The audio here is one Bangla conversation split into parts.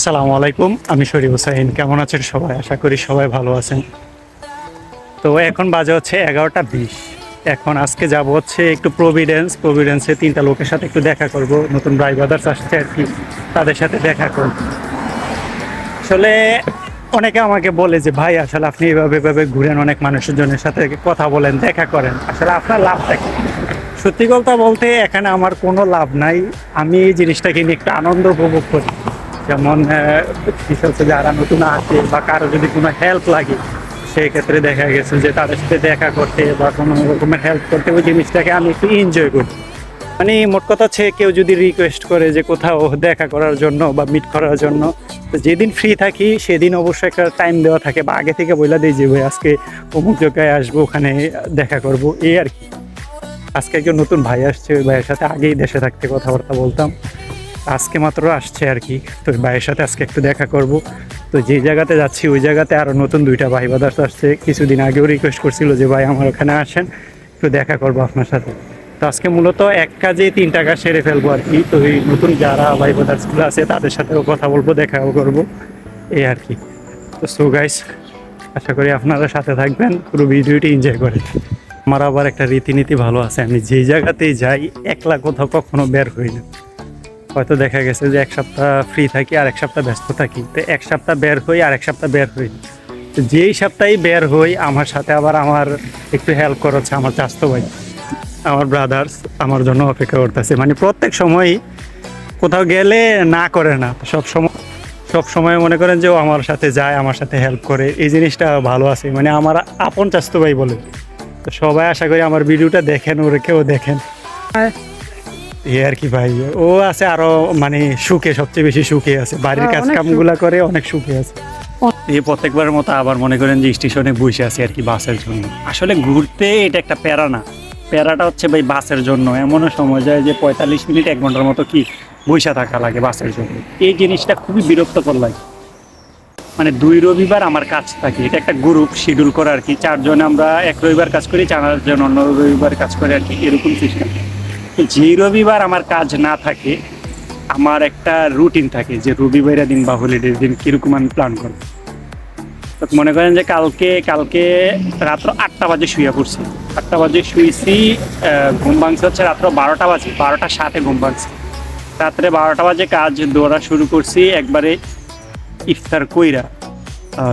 আসসালামু আলাইকুম, আমি শরীফ হুসাইন। কেমন আছেন সবাই? আশা করি সবাই ভালো আছেন। তো এখন বাজে হচ্ছে এগারোটা বিশ। এখন আজকে যাব হচ্ছে একটু প্রভিডেন্স প্রভিডেন্সে তিনটা লোকের সাথে একটু দেখা করব। নতুন ভাই ব্রাদার্স আসছে আর কি, তাদের সাথে দেখা করব। আসলে অনেকে আমাকে বলে যে, ভাই, আসলে আপনি এভাবে এভাবে ঘুরেন, অনেক মানুষের জনের সাথে কথা বলেন, দেখা করেন। আসলে আপনার লাভটা কি? সত্যি কথা বলতে, এখানে আমার কোনো লাভ নাই। আমি এই জিনিসটাকে নিয়ে একটু আনন্দ উপভোগ করি। যেমন আহ, যারা নতুন আসে বা কারও যদি কোনো হেল্প লাগে সেই ক্ষেত্রে দেখা গেছে যে তাদের সাথে দেখা করতে বা কোনো রকমের হেল্প করতে ওই জিনিসটাকে আমি একটু এনজয় করি। মানে মোট কথা হচ্ছে কেউ যদি রিকোয়েস্ট করে যে কোথাও দেখা করার জন্য বা মিট করার জন্য তো যেদিন ফ্রি থাকি সেদিন অবশ্যই একটা টাইম দেওয়া থাকে বা আগে থেকে বলে দিই যে ভাই আজকে অমুক জায়গায় আসব ওখানে দেখা করব। এই আর কি। আজকে একজন নতুন ভাই আসছে ওই ভাইয়ের সাথে আগেই দেশে থাকতে কথাবার্তা বলতাম। আজকে মাত্র আসছে আর কি। তো ভাইয়ের সাথে আজকে একটু দেখা করব। তো যে জায়গাতে যাচ্ছি, ওই জায়গাতে আরও নতুন দুইটা ভাই বাদার্স আসছে। কিছুদিন আগেও রিকোয়েস্ট করছিল যে, ভাই, আমার ওখানে আসেন, একটু দেখা করব আপনার সাথে। তো আজকে মূলত এক কাজে তিন টাকা সেরে ফেলব আর কি। তো এই নতুন যারা ভাই বাদার্সগুলো আছে, তাদের সাথেও কথা বলব, দেখাও করব। এই আর কি। তো সো গাইস আশা করি আপনারা সাথে থাকবেন, পুরো ভিডিওটি এনজয় করেন। আমার আবার একটা রীতিনীতি ভালো আছে, আমি যেই জায়গাতেই যাই, একলা কোথাও কখনো বের হই না। হয়তো দেখা গেছে যে এক সপ্তাহ ফ্রি থাকি আর এক সপ্তাহ ব্যস্ত থাকি। তো এক সপ্তাহ বের হই আর এক সপ্তাহ বের হই। যেই সপ্তাহে বের হই, আমার সাথে আবার আমার একটু হেল্প করেছে আমার চাস্তো ভাই, আমার ব্রাদার্স আমার জন্য অপেক্ষা করতেছে। মানে প্রত্যেক সময়ই কোথাও গেলে না করে না। সব সময় সব সময় মনে করেন যে ও আমার সাথে যায়, আমার সাথে হেল্প করে। এই জিনিসটা ভালো আছে। মানে আমার আপন চাস্তো ভাই বলে। তো সবাই আশা করি আমার ভিডিওটা দেখেন, ওর কেউ দেখেন। এই আর কি ভাই ও আছে আরও মানে সুখে সবচেয়ে বেশি সুখে আছে। বাড়ির হ্যাঁ, কাজ কামগুলা করে অনেক সুখে আছে। এই প্রত্যেকবারের মতো আবার মনে করেন যে স্টেশনে বসে আছি আর কি বাসের জন্য। আসলে ঘুরতে এটা একটা প্যারা না। প্যারাটা হচ্ছে ভাই বাসের জন্য। এমনও সময় যায় যে পঁয়তাল্লিশ মিনিট এক ঘণ্টার মতো কি বৈশা থাকা লাগে বাসের জন্য। এই জিনিসটা খুবই বিরক্তকর লাগে। মানে দুই রবিবার আমার কাজ থাকে। এটা একটা গ্রুপ শিডিউল করা আর কি। চারজনে আমরা এক রবিবার কাজ করি চারজন অন্য রবিবার কাজ করে আর কি। এরকম সিস্টেম যে রবিবার আমার কাজ না থাকে, আমার একটা রুটিন থাকে যে রবিবারের দিন বা হলিডের দিন কীরকম আমি প্ল্যান করব। তো মনে করেন যে কালকে কালকে রাত্র আটটা বাজে শুয়ে পড়ছি। আটটা বাজে শুয়েছি ঘুম ভাঙছে হচ্ছে রাত্র বারোটা বাজে, বারোটা সাথে ঘুম ভাঙছে। রাত্রে বারোটা বাজে কাজ দৌড়া শুরু করছি, একবারে ইফতার কইরা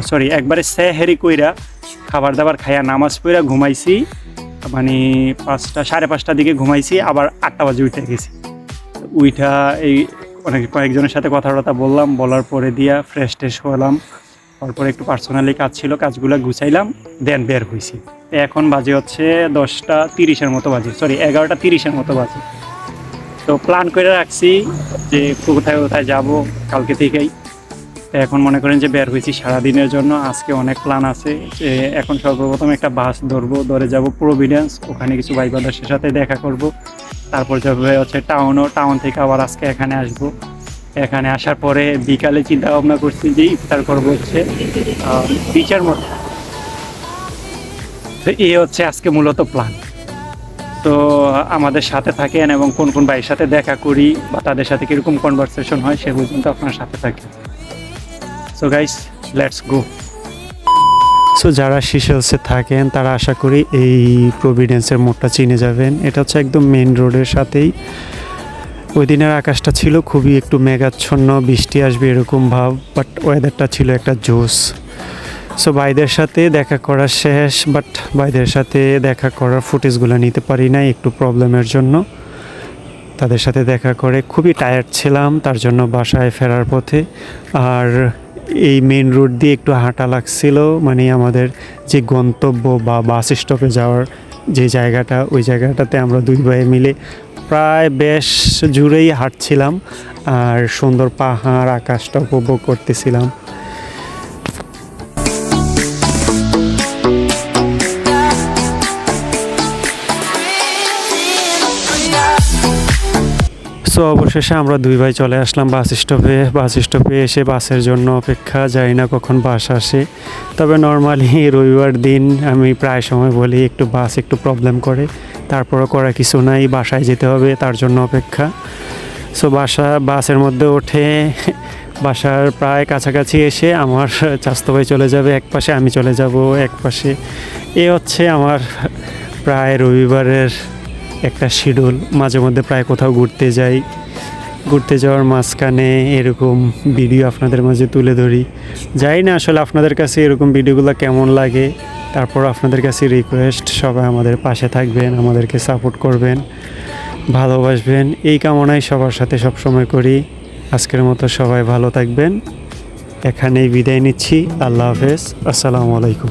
সরি একবারে সেহেরি কইরা, খাবার দাবার খাইয়া নামাজ পড়া ঘুমাইছি মানে পাঁচটা, সাড়ে পাঁচটার দিকে ঘুমাইছি, আবার আটটা বাজে উঠে গেছি। উইঠা এই অনেক কয়েকজনের সাথে কথা টথা বললাম, বলার পরে দিয়া ফ্রেশ ট্রেশ হলাম। তারপরে একটু পার্সোনালি কাজ ছিল, কাজগুলো গুছাইলাম দেন বের হয়েছি এখন বাজে হচ্ছে দশটা তিরিশের মতো বাজে সরি এগারোটা তিরিশের মতো বাজে। তো প্ল্যান করে রাখছি যে কোথায় কোথায় যাব, কালকে থেকেই। তো এখন মনে করেন যে বের হয়েছি সারাদিনের জন্য, আজকে অনেক প্ল্যান আছে যে এখন সর্বপ্রথম একটা বাস ধরবো, ধরে যাব প্রভিডেন্স ওখানে কিছু ভাই বাদার্সের সাথে দেখা করব। তারপর যাবে হচ্ছে টাউনও টাউন থেকে আবার আজকে এখানে আসব। এখানে আসার পরে বিকালে চিন্তা ভাবনা করছি যে ইফতার করব হচ্ছে বিচের মধ্যে তো এই হচ্ছে আজকে মূলত প্ল্যান তো আমাদের সাথে থাকেন এবং কোন কোন ভাইয়ের সাথে দেখা করি বা তাদের সাথে কীরকম কনভারসেশন হয় সে পর্যন্ত আপনার সাথে থাকেন so guys let's go so যারা শিশেলসে থাকেন, তারা আশা করি এই প্রভিডেন্সের মোড়টা চিনে যাবেন। এটা হচ্ছে একদম মেন রোডের সাথেই। ওই দিনের আকাশটা ছিল খুবই একটু মেঘাচ্ছন্ন, বৃষ্টি আসবে এরকম ভাব বাট ওয়েদারটা ছিল একটা জোস সো ভাইদের সাথে দেখা করা শেষ বাট ভাইদের সাথে দেখা করার ফুটেজগুলো নিতে পারি না একটু প্রবলেমের জন্য। তাদের সাথে দেখা করে খুবই টায়ার্ড ছিলাম, তার জন্য বাসায় ফেরার পথে। আর এই মেন রোড দিয়ে একটু হাঁটা লাগছিল মানে আমাদের যে গন্তব্য বা বাস স্টপে যাওয়ার যে জায়গাটা, ওই জায়গাটাতে আমরা দুই ভাই মিলে প্রায় বেশ জুড়েই হাঁটছিলাম আর সুন্দর পাহাড় আকাশটা উপভোগ করতেছিলাম। সো অবশেষে আমরা দুই ভাই চলে আসলাম বাস স্টপে বাস স্টপে এসে বাসের জন্য অপেক্ষা। জানি না কখন বাস আসে। তবে নর্মালি রবিবার দিন আমি প্রায় সময় বলি একটু বাস একটু প্রবলেম করে। তারপরও করা কিছু নাই, বাসায় যেতে হবে, তার জন্য অপেক্ষা। সো বাসা, বাসের মধ্যে ওঠে। বাসার প্রায় কাছাকাছি এসে আমার চাস্তো ভাই চলে যাবে, এক পাশে আমি চলে যাব, এক পাশে। এ হচ্ছে আমার প্রায় রবিবারের একটা শিডিউল মাঝে মধ্যে প্রায় কোথাও ঘুরতে যাই। ঘুরতে যাওয়ার মাঝখানে এরকম ভিডিও আপনাদের মাঝে তুলে ধরি। যাই না আসলে আপনাদের কাছে এরকম ভিডিওগুলো কেমন লাগে। তারপর আপনাদের কাছে রিকোয়েস্ট সবাই আমাদের পাশে থাকবেন, আমাদেরকে সাপোর্ট করবেন, ভালোবাসবেন। এই কামনাই সবার সাথে সবসময় করি। আজকের মতো সবাই ভালো থাকবেন। এখানেই বিদায় নিচ্ছি। আল্লাহ হাফেজ। আসসালামু আলাইকুম।